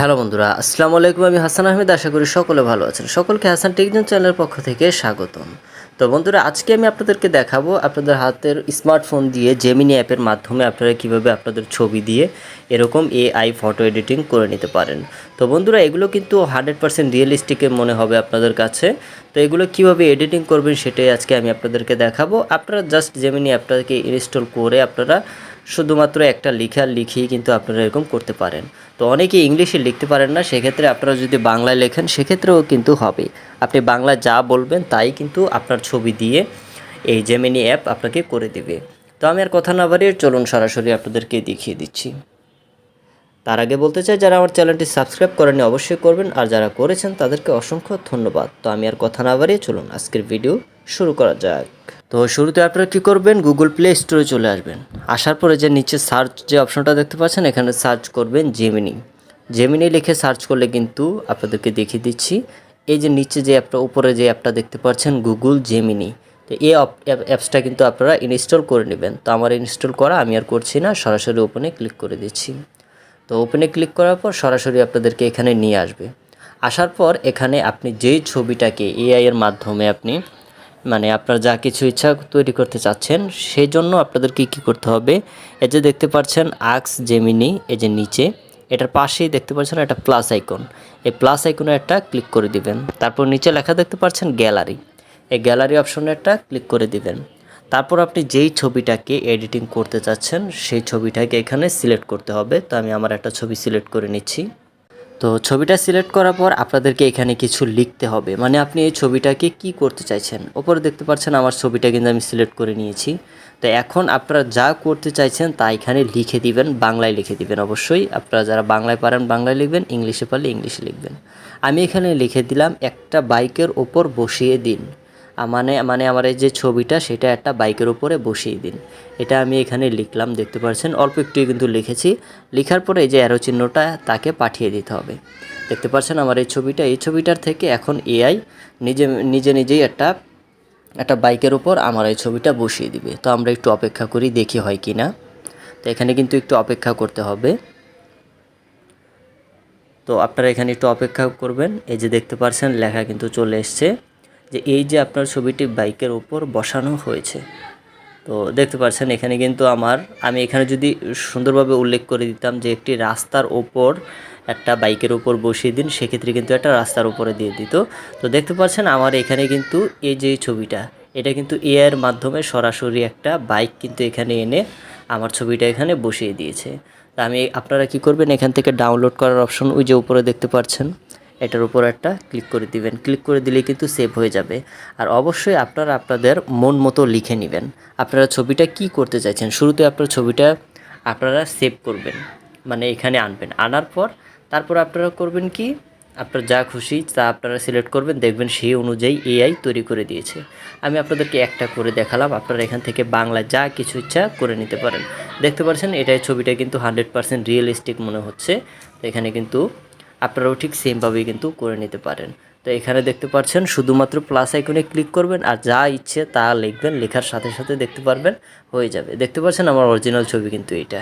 Hello বন্ধুরা, আসসালামু আলাইকুম। আমি হাসান আহমেদ, আশা করি সকলে ভালো আছেন। সকলকে হাসান টেকজন চ্যানেলের পক্ষ থেকে স্বাগতম। তো বন্ধুরা, আজকে আমি আপনাদেরকে দেখাবো আপনাদের হাতের স্মার্টফোন দিয়ে জেমিনি অ্যাপের মাধ্যমে আপনারা কীভাবে আপনাদের ছবি দিয়ে এরকম এআই ফটো এডিটিং করে নিতে পারেন। তো বন্ধুরা, এগুলো কিন্তু হান্ড্রেড পার্সেন্ট রিয়েলিস্টিকে মনে হবে আপনাদের কাছে। তো এগুলো কীভাবে এডিটিং করবেন সেটাই আজকে আমি আপনাদেরকে দেখাবো। আপনারা জাস্ট জেমিনি অ্যাপটাকে ইনস্টল করে আপনারা শুধুমাত্র একটা লেখা লিখিয়ে কিন্তু আপনারা এরকম করতে পারেন। তো অনেকে ইংলিশে লিখতে পারেন না, সেক্ষেত্রে আপনারা যদি বাংলায় লেখেন, সেক্ষেত্রেও কিন্তু হবে। আপনি বাংলা যা বলবেন, তাই কিন্তু আপনার ছবি দিয়ে এই জেমিনি অ্যাপ আপনাকে করে দেবে। তো আমি আর কথা না বাড়িয়ে চলুন সরাসরি আপনাদেরকে দেখিয়ে দিচ্ছি। তার আগে বলতে চাই, যারা আমার চ্যানেলটি সাবস্ক্রাইব করেনি অবশ্যই করবেন। আর যারা করেছেন, তাদেরকে অসংখ্য ধন্যবাদ। তো আমি আর কথা না বাড়িয়ে চলুন আজকের ভিডিও শুরু করা যাক। তো শুরুতে আপনারা কী করবেন? গুগল প্লে স্টোরে চলে আসবেন। আসার পরে যে নিচে সার্চ যে অপশনটা দেখতে পাচ্ছেন, এখানে সার্চ করবেন জেমিনি জেমিনি লিখে সার্চ করলে কিন্তু আপনাদেরকে দেখিয়ে দিচ্ছি, এই যে নিচে যে অ্যাপটা, উপরে যে অ্যাপটা দেখতে পাচ্ছেন গুগল জেমিনি তো এই অ্যাপসটা কিন্তু আপনারা ইনস্টল করে নেবেন। তো আমার ইনস্টল করা, আমি আর করছি না, সরাসরি ওপেনে ক্লিক করে দিচ্ছি। তো ওপেনে ক্লিক করার পর সরাসরি আপনাদেরকে এখানে নিয়ে আসবে। আসার পর এখানে আপনি যেই ছবিটাকে এআই এর মাধ্যমে আপনি মানে আপনার যা কিছু ইচ্ছা তৈরি করতে চাচ্ছেন, সেই জন্য আপনাদেরকে কী করতে হবে? এই যে দেখতে পাচ্ছেন আক্স জেমিনি এই যে নিচে, এটার পাশেই দেখতে পাচ্ছেন একটা প্লাস আইকন এই প্লাস আইকনে একটা ক্লিক করে দিবেন। তারপর নিচে লেখা দেখতে পাচ্ছেন গ্যালারি এই গ্যালারি অপশনে একটা ক্লিক করে দিবেন। তারপর আপনি যেই ছবিটাকে এডিটিং করতে চাচ্ছেন, সেই ছবিটাকে এখানে সিলেক্ট করতে হবে। তো আমি আমার একটা ছবি সিলেক্ট করে নিচ্ছি। তো ছবিটা সিলেক্ট করার পর আপনাদেরকে এখানে কিছু লিখতে হবে। মানে আপনি এই ছবিটাকে কি করতে চাইছেন? ওপরে দেখতে পাচ্ছেন আমার ছবিটা কিন্তু আমি সিলেক্ট করে নিয়েছি। তো এখন আপনারা যা করতে চাইছেন তা এখানে লিখে দিবেন, বাংলায় লিখে দিবেন অবশ্যই। আপনারা যারা বাংলায় পারেন বাংলায় লিখবেন, ইংলিশে পারলে ইংলিশে লিখবেন। আমি এখানে লিখে দিলাম, একটা বাইকের ওপর বসিয়ে দিন। মানে মানে আমার এই যে ছবিটা, সেটা একটা বাইকের উপরে বসিয়ে দিন। এটা আমি এখানে লিখলাম, দেখতে পাচ্ছেন অল্প একটু কিন্তু লিখেছি। লেখার পরে এই যে অ্যারো চিহ্নটা, তাকে পাঠিয়ে দিতে হবে। দেখতে পাচ্ছেন আমার এই ছবিটা? এই ছবিটার থেকে এখন এআই নিজে নিজে নিজেই একটা একটা বাইকের উপর আমার এই ছবিটা বসিয়ে দিবে। তো আমরা একটু অপেক্ষা করি, দেখি হয় কি না। তো এখানে কিন্তু একটু অপেক্ষা করতে হবে। তো আপনারা এখানে একটু অপেক্ষা করবেন। এই যে দেখতে পাচ্ছেন লেখা কিন্তু চলে এসছে। যে এই যে আপনার ছবিটি বাইকের ওপর বসানো হয়েছে, তো দেখতে পাচ্ছেন এখানে কিন্তু আমার, আমি এখানে যদি সুন্দরভাবে উল্লেখ করে দিতাম যে একটি রাস্তার ওপর একটা বাইকের ওপর বসিয়ে দিন, সেক্ষেত্রে কিন্তু একটা রাস্তার উপরে দিয়ে দিত। তো দেখতে পাচ্ছেন আমার এখানে কিন্তু এই যে ছবিটা, এটা কিন্তু এআইয়ের মাধ্যমে সরাসরি একটা বাইক কিন্তু এখানে এনে আমার ছবিটা এখানে বসিয়ে দিয়েছে। তা আমি, আপনারা কি করবেন? এখান থেকে ডাউনলোড করার অপশন ওই যে উপরে দেখতে পাচ্ছেন। এটার উপর একটা ক্লিক করে দিবেন। ক্লিক করে দিলে কিন্তু সেভ হয়ে যাবে। আর অবশ্যই আপনারা আপনাদের মন মতো লিখে নেবেন। আপনারা ছবিটা কি করতে চাইছেন? শুরুতে আপনার ছবিটা আপনারা সেভ করবেন। মানে এখানে আনবেন। আনার পর তারপর আপনারা করবেন কি? আপনার যা খুশি তা আপনারা সিলেক্ট করবেন। দেখবেন সেই অনুযায়ী এআই তৈরি করে দিয়েছে। আমি আপনাদেরকে একটা করে দেখালাম। আপনারা এখান থেকে বাংলা যা কিছু ইচ্ছা করে নিতে পারেন। দেখতে পাচ্ছেন, এটাই ছবিটা কিন্তু হান্ড্রেড পারসেন্ট রিয়েলিস্টিক মনে হচ্ছে। এখানে কিন্তু আপনারাও ঠিক সেমভাবেই কিন্তু করে নিতে পারেন। তো এখানে দেখতে পাচ্ছেন, শুধুমাত্র প্লাস আইকনে ক্লিক করবেন আর যা ইচ্ছে তা লিখবেন, লেখার সাথে সাথে দেখতে পারবেন, হয়ে যাবে। দেখতে পাচ্ছেন আমার অরিজিনাল ছবি কিন্তু এটা।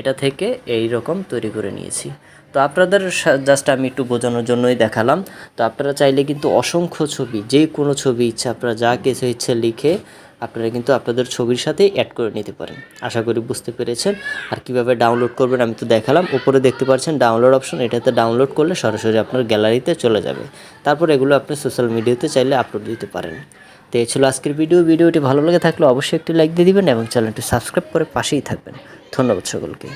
এটা থেকে এই রকম তৈরি করে নিয়েছি। তো আপনাদের জাস্ট আমি একটু বোঝানোর জন্যই দেখালাম। তো আপনারা চাইলে কিন্তু অসংখ্য ছবি যে কোনো ছবি ইচ্ছা, আপনারা যা কিছু ইচ্ছে লিখে আপনারা কিন্তু আপনাদের ছবির সাথে অ্যাড করে নিতে পারেন। আশা করি বুঝতে পেরেছেন। আর কীভাবে ডাউনলোড করবেন আমি তো দেখালাম। উপরে দেখতে পাচ্ছেন ডাউনলোড অপশন এটাতে ডাউনলোড করলে সরাসরি আপনার গ্যালারিতে চলে যাবে। তারপর এগুলো আপনি সোশ্যাল মিডিয়াতে চাইলে আপলোড দিতে পারেন। তো এই ছিল আজকের ভিডিও ভিডিওটি ভালো লাগে থাকলে অবশ্যই একটি লাইক দিয়ে দিবেন এবং চ্যানেলটি সাবস্ক্রাইব করে পাশেই থাকবেন। ধন্যবাদ সকলকে।